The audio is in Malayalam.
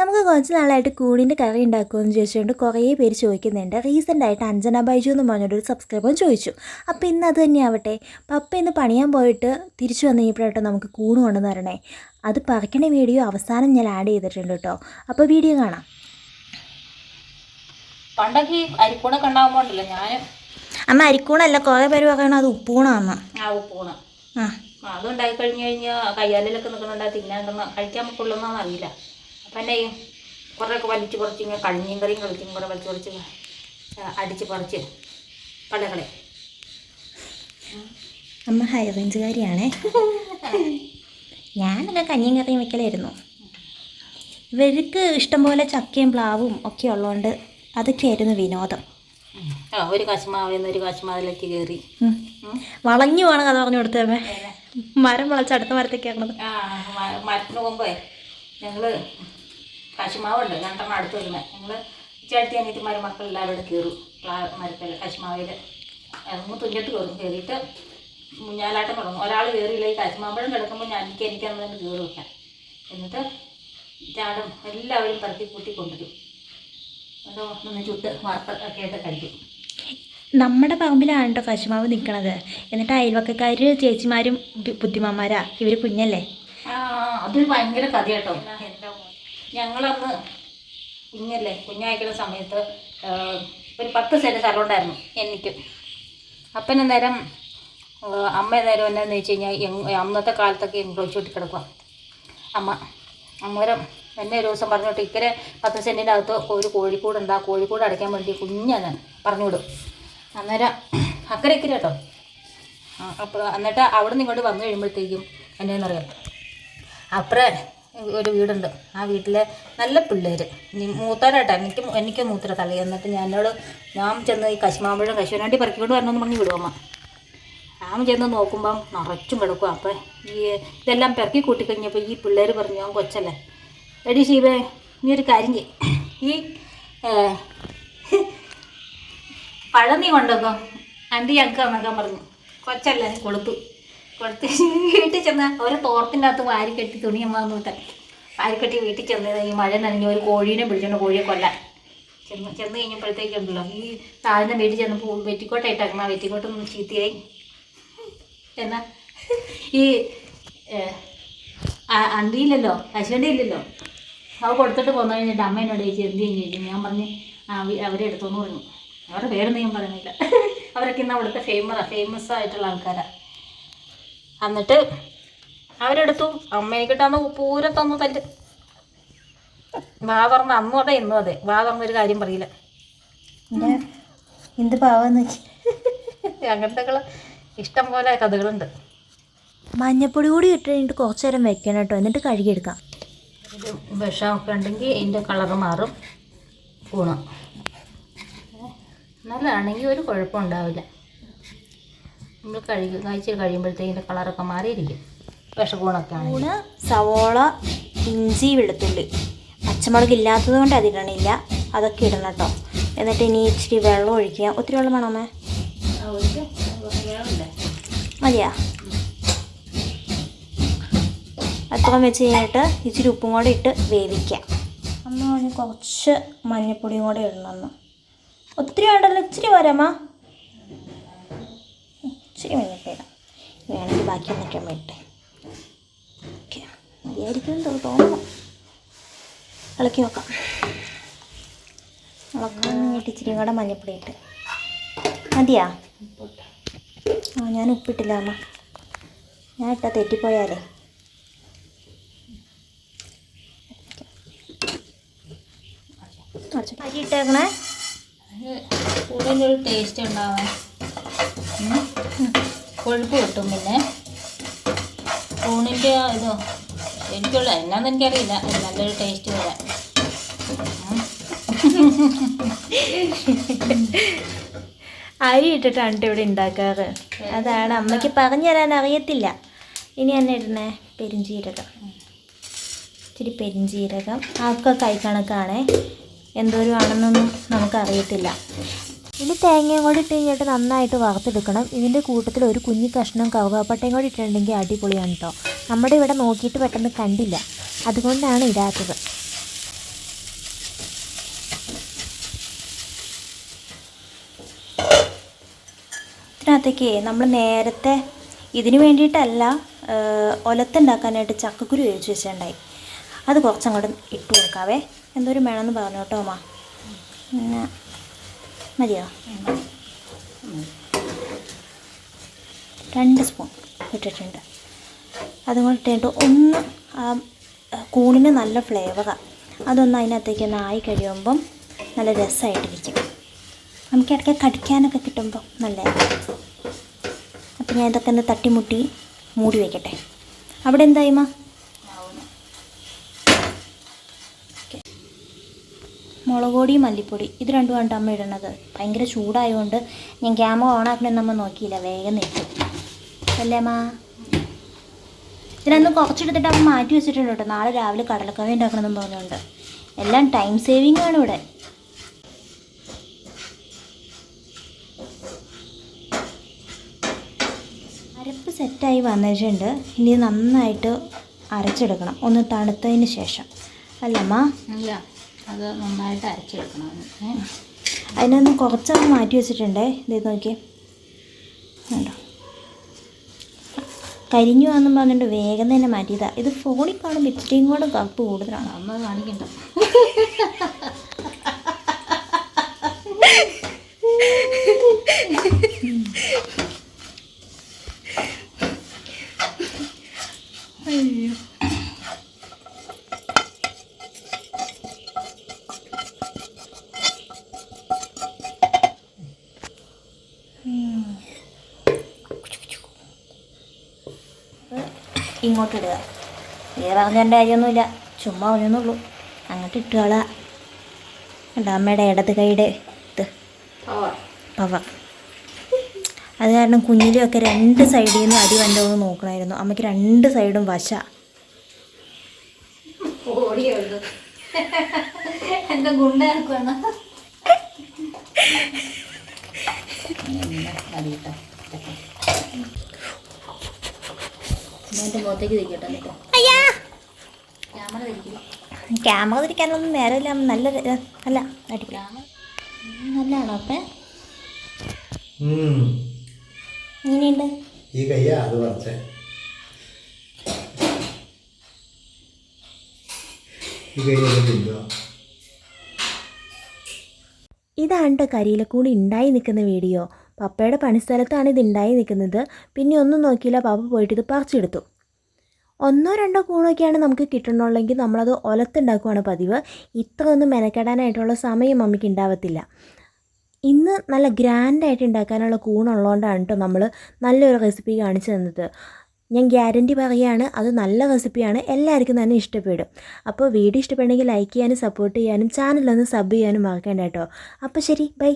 നമുക്ക് കുറച്ച് നാളായിട്ട് കൂണിന്റെ കറി ഉണ്ടാക്കുമെന്ന് ചോദിച്ചുകൊണ്ട് കുറേ പേര് ചോദിക്കുന്നുണ്ട്. റീസെന്റ് ആയിട്ട് അഞ്ജന ബൈജു എന്ന് പറഞ്ഞൊരു സബ്സ്ക്രൈബറും ചോദിച്ചു. അപ്പോൾ ഇന്ന് അത് തന്നെയാവട്ടെ. പപ്പ ഇന്ന് പണിയാൻ പോയിട്ട് തിരിച്ചു വന്നു കഴിഞ്ഞപ്പോഴാട്ടോ നമുക്ക് കൂണ് കൊണ്ടുവന്ന് തരണേ. അത് പറിക്കണ വീഡിയോ അവസാനം ഞാൻ ആഡ് ചെയ്തിട്ടുണ്ട് കേട്ടോ. അപ്പോൾ വീഡിയോ കാണാം. പണ്ടൊക്കെ ഈ അരിക്കൂണൊക്കെ ഉണ്ടാകുമ്പോണ്ടല്ലോ ഞാൻ അമ്മ അരിക്കൂണല്ല കുറേ പേര് പറയണത് അത് ഉപ്പൂണാന്ന്. ആ ആ. അതുണ്ടായി കഴിഞ്ഞ് കഴിഞ്ഞാൽ കയ്യാലിലൊക്കെ നിൽക്കണുണ്ടായി തിന്നാണ്ടെന്ന് കഴിക്കാൻ കൊള്ളുന്നതെന്ന് അറിയില്ല അപ്പം എന്നെ കുറേയൊക്കെ വലിച്ച് പറിച്ച് ഇങ്ങനെ കഞ്ഞിയും കറിയും കളിച്ചും കുറേ വലിച്ച് പറിച്ച് ആ, അടിച്ച് പറിച്ച് കടകളെ അമ്മ ഹൈ റേഞ്ചുകാരിയാണേ ഞാനൊക്കെ കഞ്ഞിയും കറിയും വെക്കലായിരുന്നു. ഇവർക്ക് ഇഷ്ടംപോലെ ചക്കയും പ്ലാവും ഒക്കെ ഉള്ളതുകൊണ്ട് അതൊക്കെയായിരുന്നു വിനോദം. ആ ഒരു കശുമാവിൽ ഒരു കശുമാവിലേക്ക് കയറി. വളഞ്ഞു വേണം കഥ പറഞ്ഞു കൊടുത്തേ മരം വളച്ച് അടുത്ത മരത്തേക്ക് ഇറങ്ങുന്നത്. ആ മരത്തിന് മുമ്പേ ഞങ്ങൾ കശുമാവുണ്ട് രണ്ടെണ്ണം അടുത്ത് വരുന്നത് ഞങ്ങൾ ചേട്ടി അനിയത്തിമാർ മരുമക്കൾ എല്ലാവരും കൂടെ കയറും മരത്തിൽ കശുമാവിൽ ഇറങ്ങും തുഞ്ചത്ത് കയറും. കയറിയിട്ട് മുഞ്ഞാലാട്ടം തുടങ്ങും. ഒരാൾ കയറിയില്ല. ഈ കശുമാമ്പഴം കിടക്കുമ്പോൾ ഞാൻ എനിക്ക് എനിക്കാന്ന് തന്നെ കയറി വെക്കാം എന്നിട്ട് ചാടും എല്ലാവരും പറക്കി കൂട്ടി കൊണ്ടുവരും. എന്നിട്ട് ഒന്ന് ചുട്ട് വറുത്തൊക്കെ ആയിട്ട് കഴിക്കും. നമ്മുടെ പറമ്പിലാണ് കേട്ടോ കശുമാവ് നിൽക്കണത് എന്നിട്ട് അയൽവക്കക്കാർ ചേച്ചിമാരും ബുദ്ധിമാന്മാരാ? ഇവർ കുഞ്ഞല്ലേ? അതൊരു ഭയങ്കര കഥ കേട്ടോ ഞങ്ങളന്ന് കുഞ്ഞല്ലേ കുഞ്ഞായിക്കുന്ന സമയത്ത് ഒരു പത്ത് സെന്റ് സ്ഥലം ഉണ്ടായിരുന്നു എനിക്ക് അപ്പൻ നേരം അമ്മ നേരം എന്നാന്ന് വെച്ച് കഴിഞ്ഞാൽ അന്നത്തെ കാലത്തൊക്കെ എൻക്ലോസ് വിട്ട് കിടക്കുക അമ്മ അമ്മരം എന്നെ ഒരു ദിവസം പറഞ്ഞോട്ട് ഇക്കരെ പത്ത് സെന്റിന്റെ അകത്ത് ഒരു കോഴിക്കൂടുണ്ട് ആ കോഴിക്കൂട് അടയ്ക്കാൻ വേണ്ടി കുഞ്ഞാണ് ഞാൻ പറഞ്ഞു വിടും. അന്നേരം അക്കരെ ഇക്കരെ കേട്ടോ. അപ്പോൾ എന്നിട്ട് അവിടെ നിന്ന് ഇങ്ങോട്ട് വന്നു കഴിയുമ്പോഴത്തേക്കും എന്നറിയാം അപ്പുറേ ഒരു വീടുണ്ട്. ആ വീട്ടിലെ നല്ല പിള്ളേർ മൂത്തരാട്ടോ? എനിക്ക് എനിക്ക് മൂത്തര തള്ളി. എന്നിട്ട് ഞാൻ എന്നോട് ഞാൻ ചെന്ന് ഈ കശുമാമ്പഴം കശുവനാണ്ടി പറിക്കൊണ്ട് വരണമെന്ന് പറഞ്ഞ് വിടുവമ്മ ഞാൻ ചെന്ന് നോക്കുമ്പം നിറച്ചും കിടക്കും. അപ്പം ഈ ഇതെല്ലാം പെറുക്കി കൂട്ടിക്കഴിഞ്ഞപ്പോൾ ഈ പിള്ളേർ പറഞ്ഞു ഞാൻ കൊച്ചല്ലേ. എടി ശീവേ നീ ഒരു കാര്യം ഈ പഴം നീ കൊണ്ടുവന്നോ? ആന്റി ഞങ്ങൾക്ക് എന്നൊക്കെ പറഞ്ഞു. കൊച്ചല്ലേ കൊടുത്തു വീട്ടിൽ ചെന്ന് ഒരു തോർത്തിന്റെ അകത്ത് വാരി കെട്ടി തുണി അമ്മ നോട്ടെ വാരി കെട്ടി വീട്ടിൽ ചെന്ന് ഈ മഴ നനഞ്ഞ ഒരു കോഴീനെ പിടിച്ചോണ്ട് കോഴിയെ കൊല്ലാൻ. ചെന്ന് ചെന്ന് കഴിഞ്ഞപ്പോഴത്തേക്കുണ്ടല്ലോ ഈ താഴ്ന്ന വീട്ടിൽ ചെന്നപ്പോൾ വെറ്റിക്കോട്ടായിട്ടാക്കണം ആ വെറ്റിക്കോട്ടൊന്നും ചീത്തയായി. എന്നാ ഈ അണ്ടിയില്ലല്ലോ കശുവണ്ടി ഇല്ലല്ലോ അവ കൊടുത്തിട്ട് പോന്നു കഴിഞ്ഞിട്ട് അമ്മ എന്നോട് ചേച്ചി എന്ത് ചെയ്യും ചോദിച്ചു ഞാൻ പറഞ്ഞ് അവരെ എടുത്തോന്ന് പറഞ്ഞു. അവരുടെ പേരൊന്നും ഞാൻ പറയുന്നില്ല. അവരൊക്കെ ഇന്ന് അവിടുത്തെ ഫേമസ് ഫേമസ് ആയിട്ടുള്ള ആൾക്കാരാണ് എന്നിട്ട് അവരെടുത്തു. അമ്മയെക്കിട്ടാന്ന് പൂര തന്നു തല്ല് വാ പറഞ്ഞ അന്നും അതെ ഇന്നും അതെ. വാ ഒരു കാര്യം പറയില്ല. എന്ത്? പാവന്ന് അങ്ങനത്തെ ഇഷ്ടം പോലെ കഥകളുണ്ട്. മഞ്ഞപ്പൊടി കൂടി ഇട്ട് കഴിഞ്ഞിട്ട് കുറച്ച് നേരം വെക്കണം കേട്ടോ. എന്നിട്ട് കഴുകിയെടുക്കാം. ഇത് വിഷമൊക്കെ ഉണ്ടെങ്കിൽ ഇതിന്റെ കളർ മാറും. ഗുണം നല്ലതാണെങ്കിൽ ഒരു കുഴപ്പം ഉണ്ടാവില്ല നമ്മൾ കഴുകി കഴിച്ച് കഴിയുമ്പോഴത്തേക്ക് ഇതിന്റെ കളറൊക്കെ മാറിയിരിക്കും. വിഷഗുണമൊക്കെ ആണ് ഊണ് സവോള ഇഞ്ചി വെളുത്തുള്ളി. പച്ചമുളക് ഇല്ലാത്തത് കൊണ്ട് അതിടണില്ല അതൊക്കെ ഇടണം കേട്ടോ. എന്നിട്ട് ഇനി ഇച്ചിരി വെള്ളം ഒഴിക്കുക. ഒത്തിരി വെള്ളം വേണമേ മതിയാ. അത്രയും വെച്ച് കഴിഞ്ഞിട്ട് ഇച്ചിരി ഉപ്പും കൂടെ ഇട്ട് വേവിക്കാം അമ്മ കുറച്ച് മഞ്ഞപ്പൊടിയും കൂടെ ഇടണം ഒത്തിരി വേണ്ടല്ലോ. ഇച്ചിരി പോരാമ്മ ഇച്ചിരി മഞ്ഞപ്പൊടി ഇടാം വേണമെങ്കിൽ ബാക്കി ഒന്നൊക്കെ ഇട്ടെ ഇട്ടേ. ഓക്കെ. മതിയായിരിക്കും തോന്നുന്നു. ഇളക്കി നോക്കാം ഇളക്കാനായിട്ട് ഇച്ചിരി കൂടെ മഞ്ഞപ്പൊടി ഇട്ട്. മതിയാ? ആ ഞാൻ ഉപ്പിട്ടില്ല അമ്മ. ഞാൻ ഇട്ടാ തെറ്റിപ്പോയാലേ. അരി ഇട്ടേക്കണേ കൂടുതലൊരു ടേസ്റ്റ് ഉണ്ടാവാൻ. കൊഴുപ്പ് കിട്ടും പിന്നെ. ഊണിന്റെ ഇതോ എനിക്കുള്ള എന്നാന്ന് എനിക്കറിയില്ല. നല്ലൊരു ടേസ്റ്റ് വരാൻ. അരി ഇട്ടിട്ടാണ് ഇവിടെ ഉണ്ടാക്കാറ് അതാണ് അമ്മയ്ക്ക് പറഞ്ഞു തരാൻ അറിയത്തില്ല. ഇനി എന്നെ ഇടണേ പെരിഞ്ചീരകം. ഇച്ചിരി പെരിഞ്ചീരകം. ആക്കെ കൈക്കണക്കാണേ എന്തോരം ആണെന്നൊന്നും നമുക്കറിയത്തില്ല. ഇനി തേങ്ങയും കൂടി ഇട്ട് കഴിഞ്ഞിട്ട് നന്നായിട്ട് വറുത്തെടുക്കണം. ഇതിന്റെ കൂട്ടത്തിൽ ഒരു കുഞ്ഞു കഷ്ണം കറുകാപ്പട്ടയും കൂടി ഇട്ടുണ്ടെങ്കിൽ അടിപൊളിയാണ് കേട്ടോ നമ്മുടെ ഇവിടെ നോക്കിയിട്ട് പെട്ടെന്ന് കണ്ടില്ല. അതുകൊണ്ടാണ് ഇടാത്തത്. ഇതിനകത്തേക്ക് നമ്മൾ നേരത്തെ ഇതിനു വേണ്ടിയിട്ടല്ല ഒലത്തുണ്ടാക്കാനായിട്ട് ചക്കക്കുരു വേവിച്ച് വെച്ചിട്ടുണ്ടായി. അത് കുറച്ചങ്ങോട്ട് ഇട്ട് കൊടുക്കാവേ. എന്തോരം വേണമെന്ന് പറഞ്ഞു കേട്ടോ അമ്മ. മതിയോ? രണ്ട് സ്പൂൺ ഇട്ടിട്ടുണ്ട്. അതും കൂടെ ഇട്ടിട്ട് ഒന്ന് ആ കൂണിന് നല്ല ഫ്ലേവറാണ് അതൊന്ന് അതിനകത്തേക്ക് ഒന്ന് ആയി കഴിയുമ്പം നല്ല രസമായിട്ടിരിക്കും നമുക്ക് ഇടയ്ക്ക് കടിക്കാനൊക്കെ കിട്ടുമ്പോൾ നല്ല അപ്പം ഞാൻ ഇതൊക്കെ ഒന്ന് തട്ടിമുട്ടി മൂടി വയ്ക്കട്ടെ അവിടെ എന്തായിമ്മ മുളക് പൊടി മല്ലിപ്പൊടി ഇത് രണ്ടും കണ്ട അമ്മ ഇടണത്. ഭയങ്കര ചൂടായതുകൊണ്ട് ഞാൻ ക്യാമറ ഓണാക്കണമെന്ന് നമ്മൾ നോക്കിയില്ല വേഗം നിൽക്കും. അല്ലേ അമ്മ? ഇതിനൊന്ന് കുറച്ചെടുത്തിട്ട് അമ്മ മാറ്റി വെച്ചിട്ടുണ്ട് കേട്ടോ. നാളെ രാവിലെ കടലക്കറി ഉണ്ടാക്കണമെന്നും പറഞ്ഞുകൊണ്ട്. എല്ലാം ടൈം സേവിങ് ആണ് ഇവിടെ. അരപ്പ് സെറ്റായി വന്നിട്ടുണ്ട്. ഇനി നന്നായിട്ട് അരച്ചെടുക്കണം. ഒന്ന് തണുത്തതിന് ശേഷം. അല്ലമ്മ അല്ല അത് നന്നായിട്ട് അരച്ചെടുക്കണം? അതിനൊന്ന് കുറച്ചൊന്ന് മാറ്റി വെച്ചിട്ടുണ്ടേ. ഇത് നോക്കിയേ. കണ്ടോ? കരിഞ്ഞു വന്നും പറഞ്ഞിട്ട് വേഗം തന്നെ മാറ്റിയതാണ് ഇത് ഫോണിൽ കാണുമ്പോൾ ഇത്രയും കൂടെ കപ്പ് കൂടുതലാണ്. അമ്മ കാണിക്കണ്ട. ഇങ്ങോട്ട് ഇടുക വേറെ പറഞ്ഞതിന്റെ കാര്യമൊന്നുമില്ല. ചുമ്മാ പറഞ്ഞെന്നുള്ളൂ അങ്ങോട്ട് ഇട്ടുകള എന്റെ അമ്മയുടെ ഇടത് കൈയുടെ ഇത്? പവർ പവർ അത് കാരണം കുഞ്ഞിലെയൊക്കെ രണ്ട് സൈഡിൽ നിന്ന് അടി വന്നോ എന്ന് നോക്കണമായിരുന്നു. അമ്മയ്ക്ക് രണ്ട് സൈഡും വശ. എന്താ മതി കേട്ടോ ഞാൻ എന്റെ മുഖത്തേക്ക് തിരിക്കട്ടെ എന്നിട്ട്. അയ്യാ. ക്യാമറ തിരിക്കില്ല ക്യാമറ തിരിക്കാനൊന്നും നേരമില്ല. നല്ല അല്ല അടിപൊളി. നല്ലതാണോ അപ്പം. എങ്ങനെയുണ്ട് ഈ കയ്യാ അത് പറിച്ചേ. ഈ കയ്യൊക്കെ തിന്നുക ഇതാണ് കേട്ടോ കരിയിലക്കൂടി ഉണ്ടായി നിൽക്കുന്ന വീഡിയോ. പപ്പയുടെ പണിസ്ഥലത്താണ് ഇത് ഉണ്ടായി നിൽക്കുന്നത്. പിന്നെ ഒന്നും നോക്കിയില്ല. പാപ്പ പോയിട്ട് ഇത് പറിച്ചെടുത്തു. ഒന്നോ രണ്ടോ കൂണൊക്കെയാണ് നമുക്ക് കിട്ടണമെങ്കിൽ നമ്മളത് ഒലത്തുണ്ടാക്കുവാണ് പതിവ്. ഇത്ര ഒന്നും മെനക്കെടാനായിട്ടുള്ള സമയം അമ്മയ്ക്ക് ഉണ്ടാവത്തില്ല. ഇന്ന് നല്ല ഗ്രാൻഡായിട്ട് ഉണ്ടാക്കാനുള്ള കൂണുള്ളതുകൊണ്ടാണ് കേട്ടോ നമ്മൾ നല്ലൊരു റെസിപ്പി കാണിച്ചു തന്നത്. ഞാൻ ഗ്യാരന്റി പറയുകയാണ് അത് നല്ല റെസിപ്പിയാണ് എല്ലാവർക്കും തന്നെ ഇഷ്ടപ്പെടും. അപ്പോൾ വീഡിയോ ഇഷ്ടപ്പെടുന്നെങ്കിൽ ലൈക്ക് ചെയ്യാനും സപ്പോർട്ട് ചെയ്യാനും ചാനലൊന്ന് സബ് ചെയ്യാനും മറക്കേണ്ട കേട്ടോ അപ്പോൾ ശരി ബൈ.